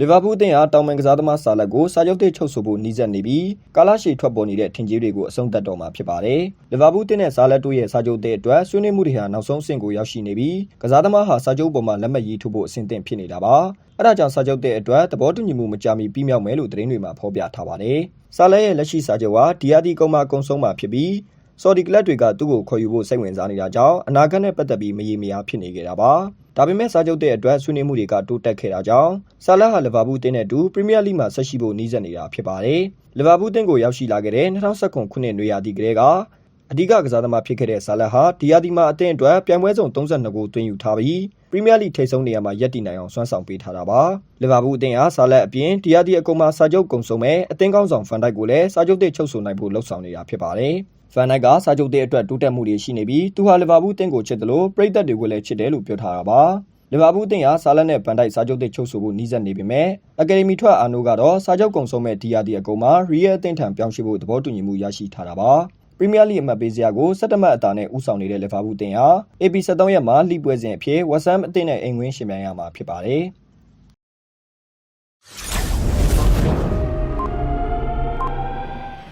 လီဗာပူးအသင်းဟာတောင်ပန်ကစားသမားဆာလက်ကိုစာချုပ်သစ်ချုပ်ဆိုဖို့နှီးစပ်နေပြီးကာလာရှီထွက်ပေါ်နေတဲ့ထင်ကြီးတွေကိုအဆုံးသတ်တော့မှာဖြစ်ပါတယ်။လီဗာပူးအသင်းနဲ့ဆာလက်တို့ရဲ့စာချုပ်သစ်အတွက်ဆွေးနွေးမှုတွေဟာနောက်ဆုံးအဆင့်ကိုရောက်ရှိနေပြီးကစားသမားဟာစာချုပ်ပေါ်မှာလက်မှတ်ရေးထိုးဖို့အဆင့်သင့်ဖြစ်နေတာပါ။အဲဒါကြောင့်စာချုပ်သစ်အတွက်သဘောတူညီမှုမကြမီပြီးမြောက်မယ်လို့သတင်းတွေမှာဖော်ပြထားပါတယ်။ဆာလက်ရဲ့လက်ရှိစာချုပ်ဟာဒီယာဒီကုန်းမှာကုန်းဆုံးမှာဖြစ်ပြီး ဆော်ဒီကလပ်တွေကသူ့ကိုခေါ်ယူဖို့စိတ်ဝင်စားနေတာကြောင့်အနာဂတ်နဲ့ပတ်သက်ပြီးမရေမရာဖြစ်နေကြတာပါ။ဒါပေမဲ့စာချုပ်တဲ့အတွက်ဆွေးနွေးမှုတွေကတိုးတက်ခဲ့တာကြောင့်ဆာလက်ဟာလီဗာပူးတင်းနဲ့အတူပရီးမီးယားလိမှာဆက်ရှိဖို့နှီးစပ်နေတာဖြစ်ပါတယ်။လီဗာပူးတင်းကိုရောက်ရှိလာခဲ့တဲ့2019ခုနှစ်နွေရာသီကလေးကအဓိကကစားသမားဖြစ်ခဲ့တဲ့ဆာလက်ဟာဒီယာဒီမှာအသင်းအတွက်ပြိုင်ပွဲစုံ32ဂိုးသွင်းယူထားပြီးပရီးမီးယားလိထိပ်ဆုံးနေရာမှာရပ်တည်နိုင်အောင်စွမ်းဆောင်ပေးထားတာပါ။လီဗာပူးအသင်းဟာဆာလက်အပြင်ဒီယာဒီအကုံမှာစာချုပ်ကုံဆုံးမဲ့အသင်းကောင်းဆောင်ဖန်ဒိုက်ကိုလည်းစာချုပ်သစ်ချုပ်ဆိုနိုင်ဖို့လှုံ့ဆော်နေတာဖြစ်ပါတယ်။ ဖန်နိုက်ကစာချုပ်တဲ့အတွက်တိုးတက်မှုတွေရှိနေပြီးသူဟာလီဗာပူးအသင်းကိုချစ်တယ်လို့ပရိသတ်တွေကိုလည်းချစ်တယ်လို့ပြောထားတာပါလီဗာပူးအသင်းဟာဆာလက်နဲ့ဗန်ဒိုက်စာချုပ်သစ်ချုပ်ဆိုဖို့နှီးစပ်နေပေမဲ့အကယ်ဒမီထွက်အာနိုကတော့စာချုပ်ကုံဆုံးမဲ့ဒီယာဒီအကုံမှာရီယယ်အသင်းထံပြောင်းရွှေ့ဖို့သဘောတူညီမှုရရှိထားတာပါပရီးမီးယားလိအမှတ်ပေးစရာကို17မှတ်အသာနဲ့ဦးဆောင်နေတဲ့လီဗာပူးအသင်းဟာ AP73 ရက်မှာလိပွဲစဉ်အဖြစ်ဝက်ဆမ်အသင်းနဲ့အိမ်ဝင်းရှင်ပြိုင်ရမှာဖြစ်ပါတယ်။